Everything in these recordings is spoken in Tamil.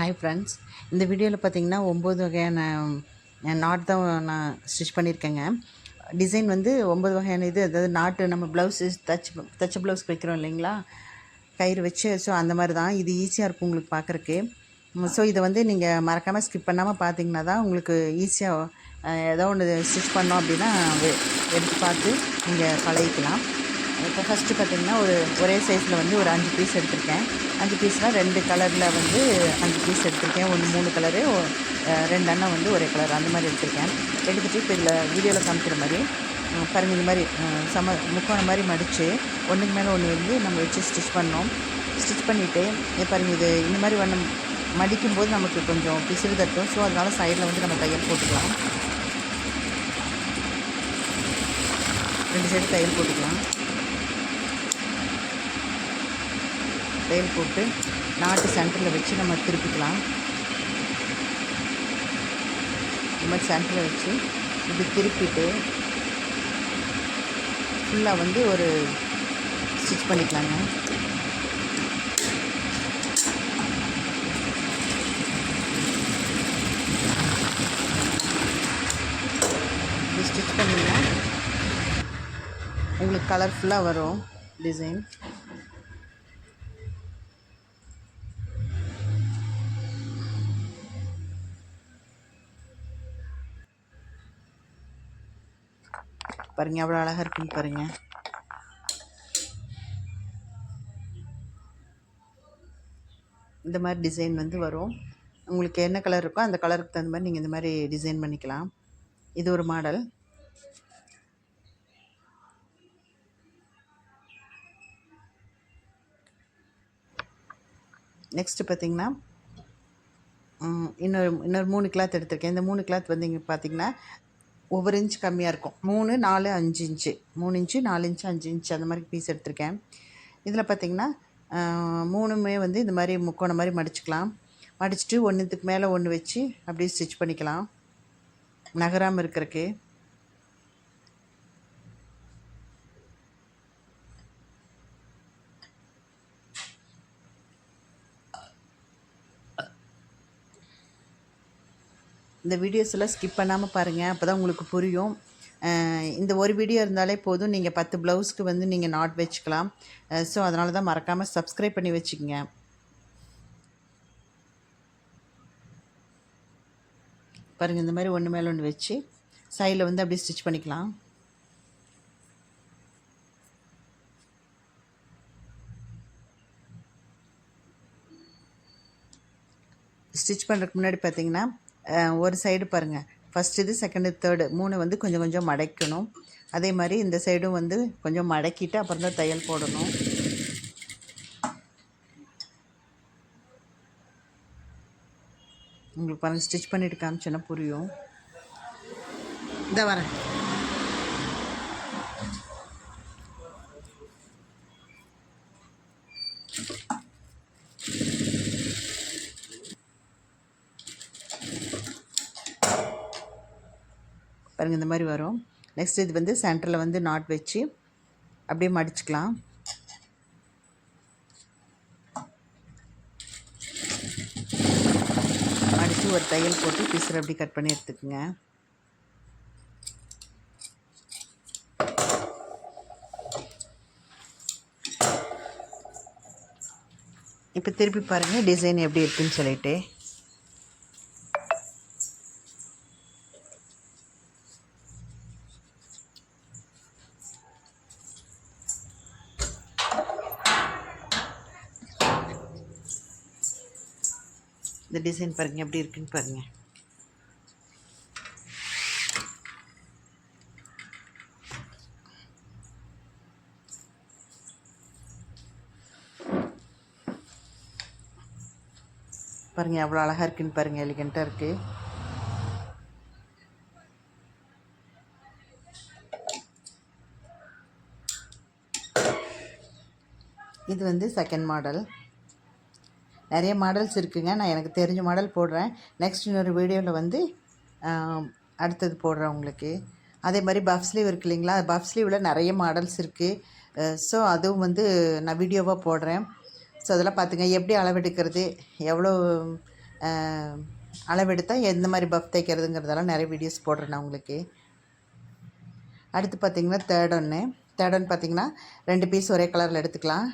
ஹாய் ஃப்ரெண்ட்ஸ் இந்த வீடியோவில் பார்த்தீங்கன்னா ஒம்பது வகையான நாட் தான் நான் ஸ்டிச் பண்ணியிருக்கேங்க டிசைன் வந்து ஒம்பது வகையான இது. அதாவது நாட்டு நம்ம ப்ளவுஸு தச்சு தச்ச ப்ளவுஸ் வைக்கிறோம் இல்லைங்களா? கயிறு வச்சு ஸோ அந்த மாதிரி தான். இது ஈஸியாக இருக்கும் உங்களுக்கு பார்க்குறக்கு ஸோ இதை வந்து நீங்கள் மறக்காமல் ஸ்கிப் பண்ணாமல் பார்த்தீங்கன்னா தான் உங்களுக்கு ஈஸியாக ஏதோ ஒன்று ஸ்டிச் பண்ணோம் அப்படின்னா எடுத்து பார்த்து நீங்கள் பழகிக்கலாம். இப்போ ஃபஸ்ட்டு பார்த்தீங்கன்னா ஒரு ஒரே சைஸில் வந்து ஒரு அஞ்சு பீஸ் எடுத்திருக்கேன். அஞ்சு பீஸ்னால் ரெண்டு கலரில் வந்து அஞ்சு பீஸ் எடுத்திருக்கேன். ஒன்று மூணு கலரு ரெண்டு அண்ணன் வந்து ஒரே கலர் அந்த மாதிரி எடுத்திருக்கேன். எடுத்துகிட்டு இப்போ இதில் வீடியோவில் காமிக்கிற மாதிரி அஹ், பாருங்க மாதிரி சம முக்கோணம் மாதிரி மடித்து ஒன்றுக்கு மேலே ஒன்று வந்து நம்ம வச்சு ஸ்டிச் பண்ணோம். ஸ்டிச் பண்ணிவிட்டு பாருங்க இது இந்த மாதிரி வண்ணம் மடிக்கும்போது நமக்கு கொஞ்சம் பிசிறு தட்டும் ஸோ அதனால் சைடில் வந்து நம்ம தையல் போட்டுக்கலாம். ரெண்டு சைடு தையல் போட்டுக்கலாம். தையல் போட்டு நாட்டு சென்டரில் வச்சு நம்ம திருப்பிக்கலாம். இந்த மாதிரி சென்டரில் வச்சு இப்படி திருப்பிட்டு ஃபுல்லாக வந்து ஒரு ஸ்டிச் பண்ணிக்கலாங்க. இப்படி ஸ்டிச் பண்ணிங்கன்னா உங்களுக்கு கலர்ஃபுல்லாக வரும் டிசைன் பாருங்க எவ்வளோ அழகாக இருக்குன்னு பாருங்க. இந்த மாதிரி டிசைன் வந்து வரும். உங்களுக்கு என்ன கலர் இருக்கோ அந்த கலருக்கு தகுந்த மாதிரி நீங்கள் இந்த மாதிரி டிசைன் பண்ணிக்கலாம். இது ஒரு மாடல். நெக்ஸ்ட்டு பார்த்தீங்கன்னா இன்னொரு இன்னொரு மூணு கிளாத் எடுத்திருக்கேன். இந்த மூணு கிளாத் வந்து இங்கே பார்த்தீங்கன்னா ஒவ்வொரு இன்ச் கம்மியாக இருக்கும். மூணு நாலு அஞ்சு இன்ச்சு மூணு இன்ச்சு நாலு இன்ச்சு அஞ்சு இன்ச்சு அந்த மாதிரி பீஸ் எடுத்திருக்கேன். இதில் பார்த்தீங்கன்னா மூணுமே வந்து இந்த மாதிரி முக்கோணம் மாதிரி மடிச்சுக்கலாம். மடிச்சுட்டு ஒன்றுத்துக்கு மேலே ஒன்று வச்சு அப்படியே ஸ்டிச் பண்ணிக்கலாம். நகராமல் இருக்கிறக்கு இந்த வீடியோஸ் எல்லாம் ஸ்கிப் பண்ணாமல் பாருங்கள் அப்போ தான் உங்களுக்கு புரியும். இந்த ஒரு வீடியோ இருந்தாலே போதும். நீங்கள் பத்து ப்ளவுஸ்க்கு வந்து நீங்கள் நாட் வச்சுக்கலாம். ஸோ அதனால தான் மறக்காமல் சப்ஸ்கிரைப் பண்ணி வச்சுக்கோங்க. பாருங்கள் இந்த மாதிரி ஒன்று மேலே ஒன்று வச்சு சைடில் வந்து அப்படியே ஸ்டிச் பண்ணிக்கலாம். ஸ்டிச் பண்ணுறதுக்கு முன்னாடி பார்த்தீங்கன்னா ஒரு சைடு பாருங்கள் ஃபஸ்ட் இது செகண்டு தேர்டு மூணு வந்து கொஞ்சம் கொஞ்சம் மடக்கணும். அதே மாதிரி இந்த சைடும் வந்து கொஞ்சம் மடக்கிட்டு அப்புறம் தான் தையல் போடணும். உங்களுக்கு பாருங்கள் ஸ்டிச் பண்ணிட்டு காமிச்சேன்னா புரியும். இந்த வரேன். பாருங்கள் இந்த மாதிரி வரும். நெக்ஸ்ட் இது வந்து சென்டரில் வந்து நாட் வச்சு அப்படியே மடிச்சுக்கலாம். மடித்து ஒரு தையல் போட்டு பீஸர் அப்படி கட் பண்ணி எடுத்துக்கோங்க. இப்போ திருப்பி பாருங்கள் டிசைன் எப்படி இருக்குன்னு சொல்லிட்டு. இந்த டிசைன் பாருங்கள் எப்படி இருக்குன்னு பாருங்கள் பாருங்கள் எவ்வளோ அழகாக இருக்குன்னு பாருங்கள் எலிகண்ட்டாக இருக்குது இது வந்து செகண்ட் மாடல் நிறைய மாடல்ஸ் இருக்குங்க. நான் எனக்கு தெரிஞ்ச மாடல் போடுறேன். நெக்ஸ்ட் இன்னொரு வீடியோவில் வந்து அடுத்தது போடுறேன் உங்களுக்கு. அதே மாதிரி பஃப் ஸ்லீவ் இருக்கு இல்லைங்களா? பஃப் ஸ்லீவில் நிறைய மாடல்ஸ் இருக்குது ஸோ அதுவும் வந்து நான் வீடியோவாக போடுறேன். ஸோ அதெல்லாம் பார்த்துங்க எப்படி அளவெடுக்கிறது? எவ்வளோ அளவெடுத்தால் எந்த மாதிரி பஃப் தைக்கிறதுங்கிறதெல்லாம் நிறைய வீடியோஸ் போடுறேன் நான் உங்களுக்கு. அடுத்து பார்த்திங்கன்னா தேர்ட் ஒன்று தேர்ட் ஒன் பார்த்திங்கன்னா ரெண்டு பீஸ் ஒரே கலரில் எடுத்துக்கலாம்.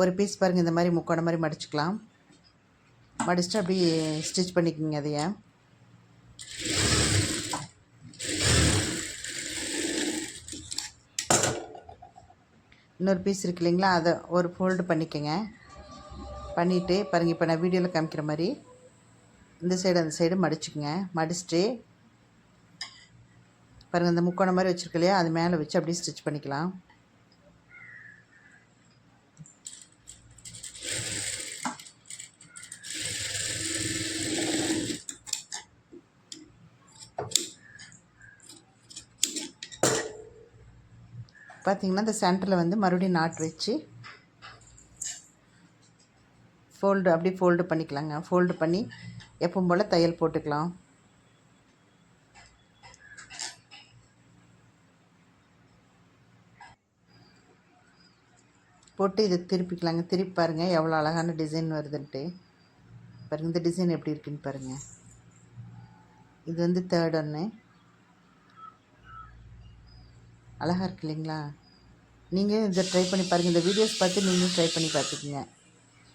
ஒரு பீஸ் பாருங்கள் இந்த மாதிரி முக்கோண மாதிரி மடிச்சுக்கலாம். மடிச்சுட்டு அப்படியே ஸ்டிச் பண்ணிக்கோங்க அதைய. இன்னொரு பீஸ் இருக்கு இல்லைங்களா அதை ஒரு ஃபோல்டு பண்ணிக்கோங்க. பண்ணிவிட்டு பாருங்கள் இப்போ நான் வீடியோவில் காமிக்கிற மாதிரி இந்த சைடு அந்த சைடு மடிச்சுக்குங்க. மடிச்சுட்டு பாருங்கள் இந்த முக்கோணம் மாதிரி வச்சுருக்கு இல்லையா அது மேலே வச்சு அப்படியே ஸ்டிச் பண்ணிக்கலாம். பார்த்திங்கன்னா இந்த சென்டரில் வந்து மறுபடியும் நாட் வச்சு ஃபோல்டு அப்படியே ஃபோல்டு பண்ணிக்கலாங்க. ஃபோல்டு பண்ணி எப்பவும் போல் தையல் போட்டுக்கலாம். போட்டு இதை திருப்பிக்கலாங்க. திருப்பி பாருங்கள் எவ்வளோ அழகான டிசைன் வருதுன்ட்டு. பாருங்கள் இந்த டிசைன் எப்படி இருக்குன்னு பாருங்கள் இது வந்து தேர்ட் ஒன்று அழகாக இருக்கு இல்லைங்களா? நீங்கள் இதை ட்ரை பண்ணி பாருங்கள் இந்த வீடியோஸ் பார்த்து நீங்களும் ட்ரை பண்ணி பார்த்துக்குங்க.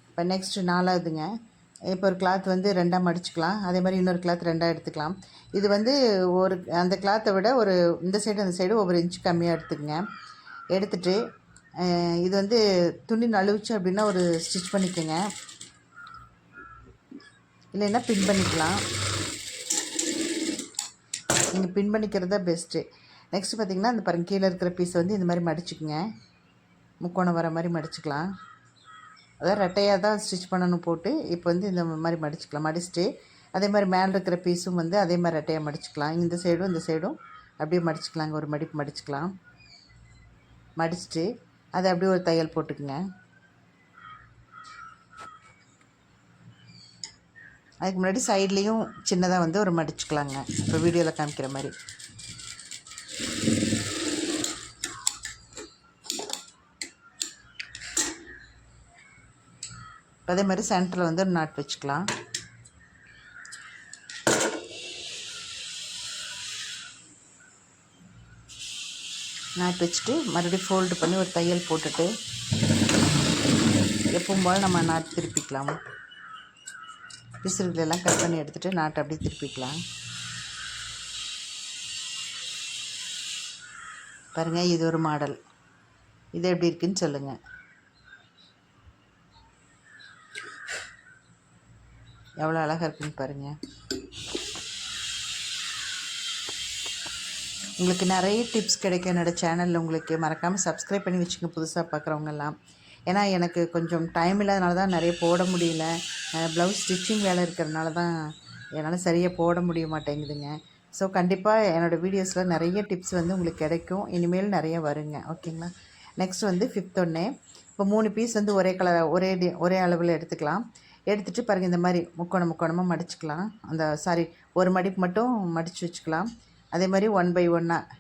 இப்போ நெக்ஸ்ட்டு நாலாவதுங்க. இப்போ ஒரு கிளாத் வந்து ரெண்டாக மடிச்சுக்கலாம். அதே மாதிரி இன்னொரு கிளாத் ரெண்டாக எடுத்துக்கலாம். இது வந்து ஒரு அந்த கிளாத்தை விட ஒரு இந்த சைடு அந்த சைடு ஒவ்வொரு இன்ச்சு கம்மியாக எடுத்துக்கங்க. எடுத்துகிட்டு இது வந்து துணி நழுவுச்சு அப்படின்னா ஒரு ஸ்டிச் பண்ணிக்கோங்க. இல்லைன்னா பின் பண்ணிக்கலாம். நீங்கள் பின் பண்ணிக்கிறது தான் பெஸ்ட்டு நெக்ஸ்ட் பார்த்திங்கன்னா அந்த பாருங்க கீழே இருக்கிற பீஸை வந்து இந்த மாதிரி மடிச்சுக்குங்க. முக்கோணம் வர மாதிரி மடிச்சுக்கலாம். அதாவது ரெட்டையாக தான் ஸ்டிச் பண்ணணும் போட்டு இப்போ வந்து இந்த மாதிரி மடிச்சுக்கலாம். மடிச்சுட்டு அதே மாதிரி மேலே இருக்கிற பீஸும் வந்து அதே மாதிரி ரெட்டையாக மடிச்சுக்கலாம். இந்த சைடும் இந்த சைடும் அப்படியே மடிச்சுக்கலாங்க. ஒரு மடிப்பு மடிச்சுக்கலாம். மடிச்சுட்டு அதை அப்படியே ஒரு தையல் போட்டுக்குங்க. அதுக்கு முன்னாடி சைட்லேயும் சின்னதாக வந்து ஒரு மடிச்சுக்கலாங்க. இப்போ வீடியோவில் காமிக்கிற மாதிரி. அதே மாதிரி சென்டரில் வந்து ஒரு நாட் வச்சுக்கலாம். நாட் வச்சுட்டு மறுபடியும் ஃபோல்டு பண்ணி ஒரு தையல் போட்டுட்டு எப்பவும் போல் நம்ம நாட் திருப்பிக்கலாம். பிசுறுகளெல்லாம் கட் பண்ணி எடுத்துகிட்டு நாட்டை அப்படியே திருப்பிக்கலாம். பாருங்கள் இது ஒரு மாடல் இது எப்படி இருக்குன்னு சொல்லுங்கள் எவ்வளோ அழகாக இருக்குன்னு பாருங்கள் உங்களுக்கு நிறைய டிப்ஸ் கிடைக்கும் என்னோடய சேனலில் உங்களுக்கு மறக்காமல் சப்ஸ்கிரைப் பண்ணி வச்சுங்க புதுசாக பார்க்குறவங்கெல்லாம் ஏன்னா எனக்கு கொஞ்சம் டைம் இல்லாதனால தான் நிறைய போட முடியல. ப்ளவுஸ் ஸ்டிச்சிங் வேலை இருக்கிறதுனால தான் என்னால் சரியாக போட முடிய மாட்டேங்குதுங்க. ஸோ கண்டிப்பாக என்னோடய வீடியோஸில் நிறைய டிப்ஸ் வந்து உங்களுக்கு கிடைக்கும். இனிமேல் நிறைய வருங்க. ஓகேங்களா நெக்ஸ்ட் வந்து ஃபிஃப்த் ஒன்று இப்போ மூணு பீஸ் வந்து ஒரே கலர் ஒரே ஒரே அளவில் எடுத்துக்கலாம். எடுத்துகிட்டு பாருங்கள் இந்த மாதிரி முக்கோணம் முக்கோணமாக மடிச்சுக்கலாம். அந்த சாரி ஒரு மடிப்பு மட்டும் மடித்து வச்சுக்கலாம். அதே மாதிரி ஒன் பை ஒன்னாக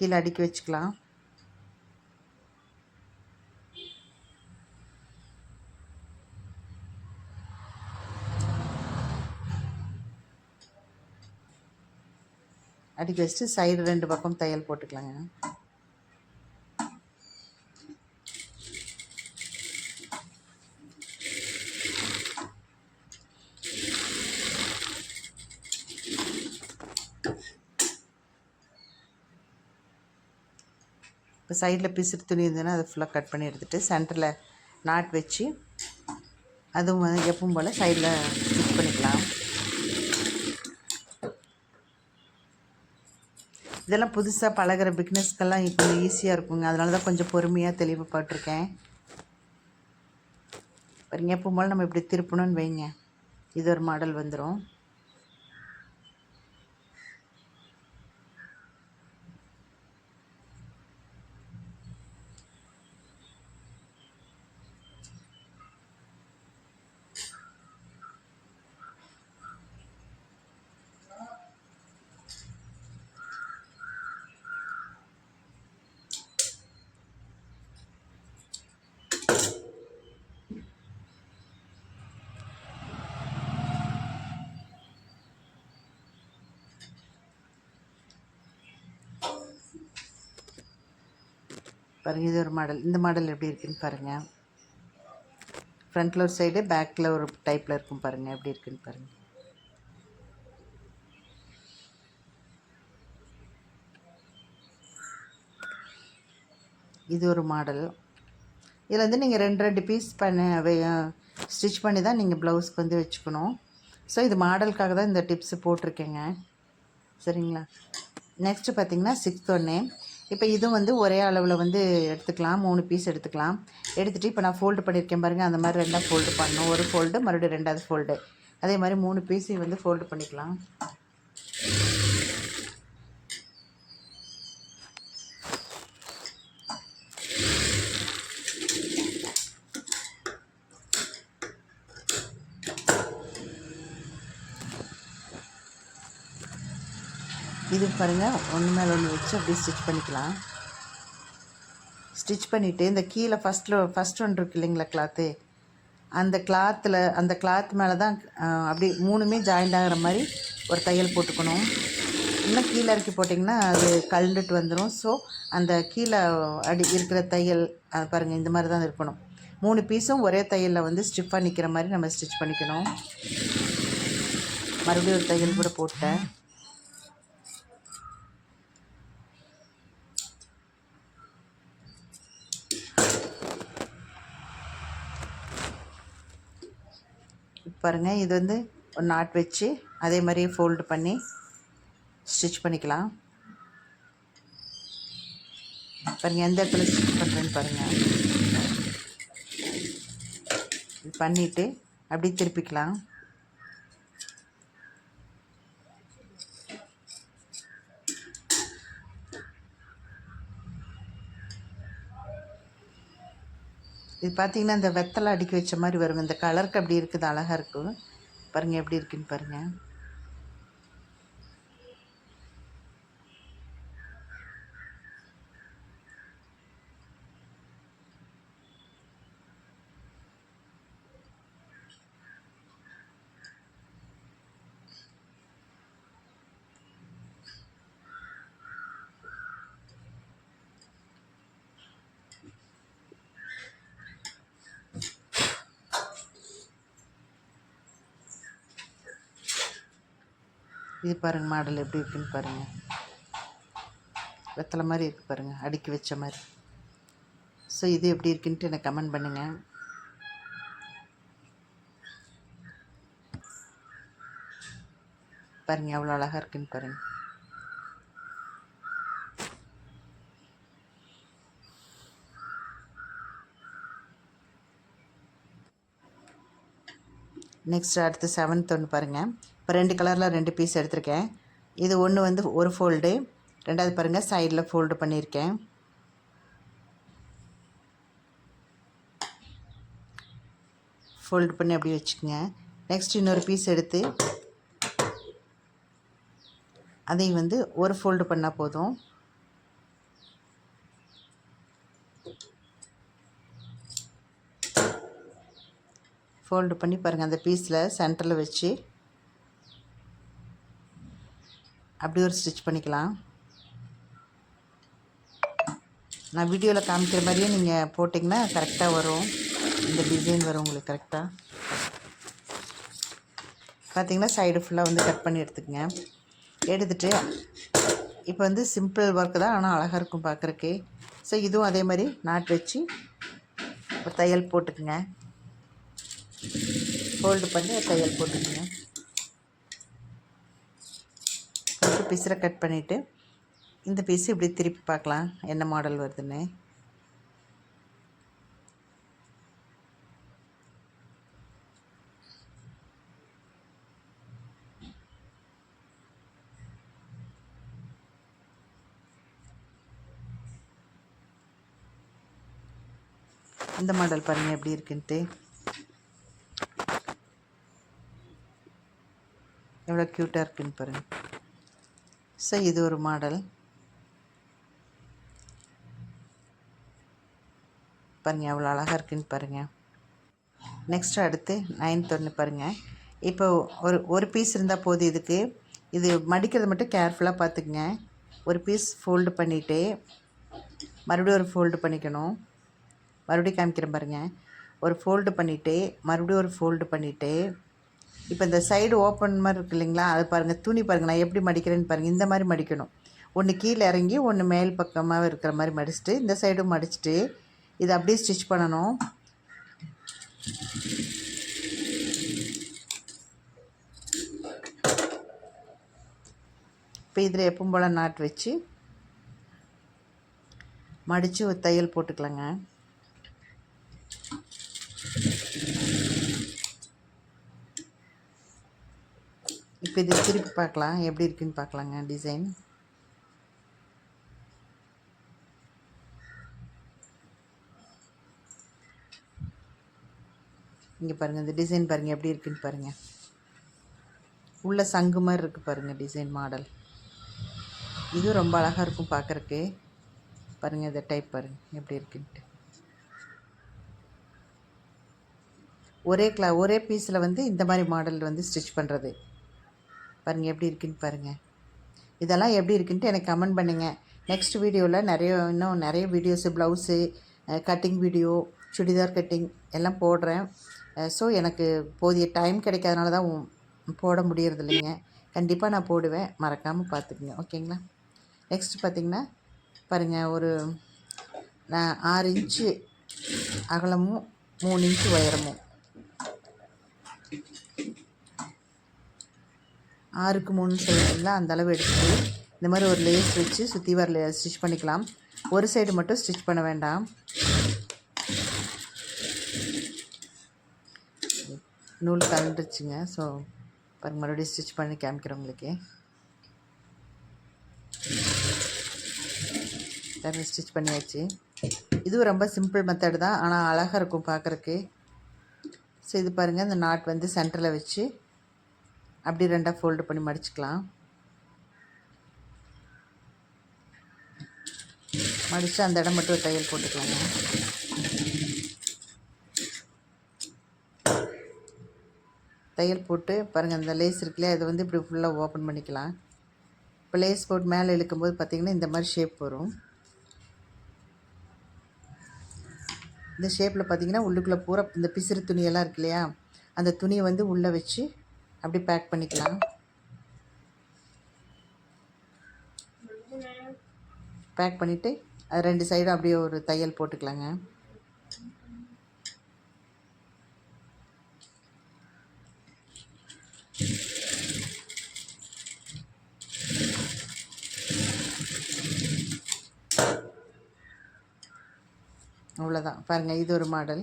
கீழே அடுக்கி வச்சுக்கலாம். அடுக்கி வச்சுட்டு சைடு ரெண்டு பக்கம் தையல் போட்டுக்கலாங்க. சைடில் பிசுறு துணி இருந்ததுன்னா அதை ஃபுல்லாக கட் பண்ணி எடுத்துகிட்டு சென்டரில் நாட் வச்சு அதுவும் வந்து எப்பவும் போல் சைடில் ஸ்டிச் பண்ணிக்கலாம். இதெல்லாம் புதுசாக பழகிற பிக்னஸ்க்கெல்லாம் இப்போ ஈஸியாக இருக்குங்க. அதனால தான் கொஞ்சம் பொறுமையாக தெளிவுபட்டிருக்கேன் பாருங்க எப்பவும் போல் நம்ம இப்படி திருப்பணும்னு வைங்க. இது ஒரு மாடல் வந்துடும் பாருங்கள் இது ஒரு மாடல் இந்த மாடல் எப்படி இருக்குன்னு பாருங்கள் ஃப்ரண்ட்டில் ஒரு சைடு பேக்கில் ஒரு டைப்பில் இருக்கும் பாருங்கள் எப்படி இருக்குன்னு பாருங்கள் இது ஒரு மாடல் இதில் வந்து நீங்கள் ரெண்டு ரெண்டு பீஸ் பண்ண ஸ்டிச் பண்ணி தான் நீங்கள் ப்ளவுஸ்க்கு வந்து வச்சுக்கணும். ஸோ இது மாடலுக்காக தான் இந்த டிப்ஸு போட்டிருக்கேங்க. சரிங்களா? நெக்ஸ்ட்டு பார்த்தீங்கன்னா சிக்ஸ்த் ஒன்று இப்போ இதுவும் வந்து ஒரே அளவில் வந்து எடுத்துக்கலாம். மூணு பீஸ் எடுத்துக்கலாம். எடுத்துகிட்டு இப்போ நான் ஃபோல்டு பண்ணியிருக்கேன் பாருங்கள் அந்த மாதிரி ரெண்டாக ஃபோல்டு பண்ணணும். ஒரு ஃபோல்டு மறுபடியும் ரெண்டாவது ஃபோல்டு அதே மாதிரி மூணு பீஸையும் வந்து ஃபோல்டு பண்ணிக்கலாம். இது பாருங்கள் ஒன்று மேலே ஒன்று வச்சு அப்படியே ஸ்டிச் பண்ணிக்கலாம். ஸ்டிச் பண்ணிவிட்டு இந்த கீழே ஃபஸ்ட்டில் ஃபஸ்ட் ஒன்று இருக்கு இல்லைங்களா கிளாத்து அந்த கிளாத்தில் அந்த கிளாத் மேலே தான் அப்படி மூணுமே ஜாயிண்ட் ஆகிற மாதிரி ஒரு தையல் போட்டுக்கணும். இன்னும் கீழே இறக்கி போட்டிங்கன்னா அது கழுந்துட்டு வந்துடும் ஸோ அந்த கீழே அடி இருக்கிற தையல் அது பாருங்கள் இந்த மாதிரி தான் இருக்கணும். மூணு பீஸும் ஒரே தையலில் வந்து ஸ்டிஃபாக நிற்கிற மாதிரி நம்ம ஸ்டிச் பண்ணிக்கணும். மறுபடியும் ஒரு தையல் கூட போட்டேன். பாருங்கள் இது வந்து ஒரு நாட் வச்சு அதே மாதிரியே ஃபோல்டு பண்ணி ஸ்டிச் பண்ணிக்கலாம். பாருங்கள் எந்த இடத்துல ஸ்டிச் பண்ணுறேன்னு பாருங்கள் இது பண்ணிவிட்டு அப்படியே திருப்பிக்கலாம். இது பார்த்தீங்கன்னா இந்த வெத்தலை அடுக்கி வச்ச மாதிரி வரும் இந்த கலருக்கு அப்படி இருக்குது அழகாக இருக்கும் பாருங்கள் எப்படி இருக்குன்னு பாருங்கள் இது பாருங்கள் மாடல் எப்படி இருக்குன்னு பாருங்கள் வெத்தலை மாதிரி இருக்குது பாருங்கள் அடுக்கி வச்ச மாதிரி. ஸோ இது எப்படி இருக்குன்ட்டு எனக்கு கமெண்ட் பண்ணுங்கள் பாருங்கள் எவ்வளோ அழகாக இருக்குன்னு பாருங்கள் நெக்ஸ்ட் அடுத்து செவன்த் ஒன்று பாருங்கள் ரெண்டு கலரில் ரெண்டு பீஸ் எடுத்திருக்கேன். இது ஒன்று வந்து ஒரு ஃபோல்டு ரெண்டாவது பாருங்கள் சைடில் ஃபோல்டு பண்ணியிருக்கேன். ஃபோல்டு பண்ணி அப்படியே வச்சுக்கோங்க. நெக்ஸ்ட் இன்னொரு பீஸ் எடுத்து அதையும் வந்து ஒரு ஃபோல்டு பண்ணால் போதும். ஃபோல்டு பண்ணி பாருங்கள் அந்த பீஸில் சென்டரில் வச்சு. அப்படி ஒரு ஸ்டிச் பண்ணிக்கலாம். நான் வீடியோவில் காமிக்கிற மாதிரியே நீங்கள் போட்டிங்கன்னா கரெக்டாக வரும். இந்த டிசைன் வரும் உங்களுக்கு கரெக்டாக பார்த்தீங்கன்னா சைடு ஃபுல்லாக வந்து கட் பண்ணி எடுத்துக்கங்க. எடுத்துகிட்டு இப்போ வந்து சிம்பிள் ஒர்க்கு தான் ஆனால் அழகாக இருக்கும் பார்க்குறக்கே ஸோ இதுவும் அதே மாதிரி நாட் வச்சு தையல் போட்டுக்குங்க. ஃபோல்டு பண்ணி தையல் போட்டுக்குங்க. பீஸில் கட் பண்ணிவிட்டு இந்த பீஸ் இப்படி திருப்பி பார்க்கலாம். என்ன மாடல் வருதுன்னு. இந்த மாடல் பாருங்கள் எப்படி இருக்குன்ட்டு. எவ்வளோ க்யூட்டாக இருக்குன்னு பாருங்கள் ஸோ இது ஒரு மாடல் பாருங்கள் எவ்வளோ அழகாக இருக்குன்னு பாருங்கள் நெக்ஸ்ட் அடுத்து நைன்த் ஒன்று பாருங்கள் இப்போ ஒரு ஒரு பீஸ் இருந்தால் போதும் இதுக்கு. இது மடிக்கிறது மட்டும் கேர்ஃபுல்லாக பார்த்துக்குங்க ஒரு பீஸ் ஃபோல்டு பண்ணிவிட்டு மறுபடியும் ஒரு ஃபோல்டு பண்ணிக்கணும். மறுபடியும் காமிக்கிறேன் பாருங்கள் ஒரு ஃபோல்டு பண்ணிவிட்டு மறுபடியும் ஒரு ஃபோல்டு பண்ணிவிட்டு இப்போ இந்த சைடு ஓப்பன் மாதிரி இருக்கு இல்லைங்களா? அது பாருங்கள் துணி பாருங்கள் நான் எப்படி மடிக்கிறேன்னு பாருங்கள் இந்த மாதிரி மடிக்கணும். ஒன்று கீழே இறங்கி ஒன்று மேல் பக்கமாக இருக்கிற மாதிரி மடிச்சுட்டு இந்த சைடும் மடிச்சுட்டு இதை அப்படியே ஸ்டிச் பண்ணணும். இப்போ இதில் எப்பவும் போல் நாட் வச்சு மடித்து தையல் போட்டுக்கலாங்க. இப்போ இது திருப்பி பார்க்கலாம். எப்படி இருக்குன்னு பார்க்கலாங்க டிசைன். இங்கே பாருங்கள் இந்த டிசைன் பாருங்கள் எப்படி இருக்குன்னு பாருங்கள் உள்ள சங்கு மாதிரி இருக்குது பாருங்கள் டிசைன் மாடல். இதுவும் ரொம்ப அழகாக இருக்கும் பார்க்குறக்கு பாருங்கள் இதை டைப் பாருங்கள் எப்படி இருக்குன்ட்டு. ஒரே கிளா ஒரே பீஸில் வந்து இந்த மாதிரி மாடல் வந்து ஸ்டிச் பண்ணுறது பாருங்கள் எப்படி இருக்குன்னு பாருங்கள் இதெல்லாம் எப்படி இருக்குன்ட்டு எனக்கு கமெண்ட் பண்ணுங்கள் நெக்ஸ்ட் வீடியோவில் நிறைய இன்னும் நிறைய videos blouse cutting video churidar cutting எல்லாம் போடுறேன். ஸோ எனக்கு போதிய டைம் கிடைக்காதனால தான் போட முடியறது இல்லைங்க கண்டிப்பாக நான் போடுவேன். மறக்காமல் பார்த்துக்குங்க. ஓகேங்களா நெக்ஸ்ட் பார்த்திங்கன்னா பாருங்கள் ஒரு நான் ஆறு இன்ச்சு அகலமும் மூணு இன்ச்சு உயரமும். ஆறுக்கு மூணு சொல்லுவீங்களா அந்த அளவு எடுத்துட்டு இந்த மாதிரி ஒரு லேஸ் வச்சு சுற்றி வர ஸ்டிச் பண்ணிக்கலாம். ஒரு சைடு மட்டும் ஸ்டிச் பண்ண வேண்டாம். நூல் கலந்துருச்சுங்க ஸோ பாருங்க மறுபடியும் ஸ்டிச் பண்ணி காமிக்கிறேன் உங்களுக்கு. எல்லாமே ஸ்டிச் பண்ணியாச்சு. இதுவும் ரொம்ப சிம்பிள் மெத்தடு தான் ஆனால் அழகாக இருக்கும் பார்க்குறக்கு ஸோ இது பாருங்கள் இந்த நாட் வந்து சென்டரில் வச்சு அப்படி ரெண்டாக ஃபோல்டு பண்ணி மடிச்சுக்கலாம். மடித்து அந்த இடம் மட்டும் ஒரு தையல் போட்டுக்கலாங்க. தையல் போட்டு பாருங்கள் அந்த லேஸ் இருக்குல்லையா அதை வந்து இப்படி ஃபுல்லாக ஓப்பன் பண்ணிக்கலாம். இப்போ லேஸ் போட்டு மேலே இழுக்கும்போது பார்த்திங்கன்னா இந்த மாதிரி ஷேப் வரும். இந்த ஷேப்பில் பார்த்தீங்கன்னா உள்ளுக்குள்ளே பூரா இந்த பிசிறு துணியெல்லாம் இருக்கு இல்லையா? அந்த துணியை வந்து உள்ளே வச்சு அப்படி பேக் பண்ணிக்கலாம். பேக் பண்ணிவிட்டு அது ரெண்டு சைடும் அப்படியே ஒரு தையல் போட்டுக்கலாங்க. அவ்வளோதான் பாருங்கள் இது ஒரு மாடல்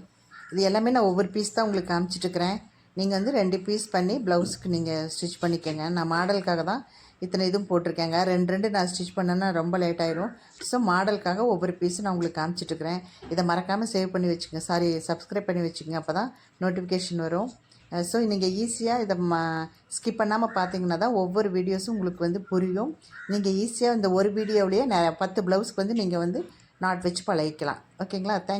இது எல்லாமே நான் ஒவ்வொரு பீஸ் தான் உங்களுக்கு காமிச்சிட்ருக்கிறேன் நீங்கள் வந்து ரெண்டு பீஸ் பண்ணி ப்ளவுஸுக்கு நீங்கள் ஸ்டிச் பண்ணிக்கோங்க. நான் மாடலுக்காக தான் இத்தனை இதுவும் போட்டிருக்கேங்க. ரெண்டு ரெண்டு நான் ஸ்டிச் பண்ணேன்னா ரொம்ப லேட் ஆயிரும். ஸோ மாடலுக்காக ஒவ்வொரு பீஸும் நான் உங்களுக்கு காமிச்சிட்ருக்கிறேன் இதை மறக்காமல் சேவ் பண்ணி வச்சுக்கோங்க. சாரி சப்ஸ்கிரைப் பண்ணி வச்சுக்கோங்க. அப்போ தான் நோட்டிஃபிகேஷன் வரும் ஸோ நீங்கள் ஈஸியாக இதை ம ஸ்கிப் பண்ணாமல் பார்த்தீங்கன்னா தான் ஒவ்வொரு வீடியோஸும் உங்களுக்கு வந்து புரியும். நீங்கள் ஈஸியாக இந்த ஒரு வீடியோவிலேயே ந பத்து ப்ளவுஸ்க்கு வந்து நீங்கள் வந்து நாட் வச்சு பழகிக்கலாம். ஓகேங்களா தேங்க்